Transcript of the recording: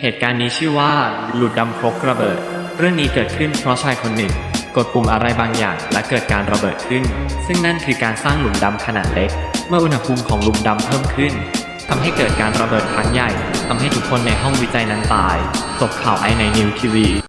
เหตุการณ์นี้ชื่อว่าหลุดดำครกระเบิด เรื่องนี้เกิดขึ้นเพราะชายคนหนึ่ง กดปุ่มอะไรบางอย่างและเกิดการระเบิดขึ้น ซึ่งนั่นคือการสร้างหลุมดำขนาดเล็ก เมื่ออุณหภูมิของหลุมดำเพิ่มขึ้นทำให้เกิดการระเบิดครั้งใหญ่ทำให้ทุกคนในห้องวิจัยนั้นตายจบข่าวไอในนิวทีวี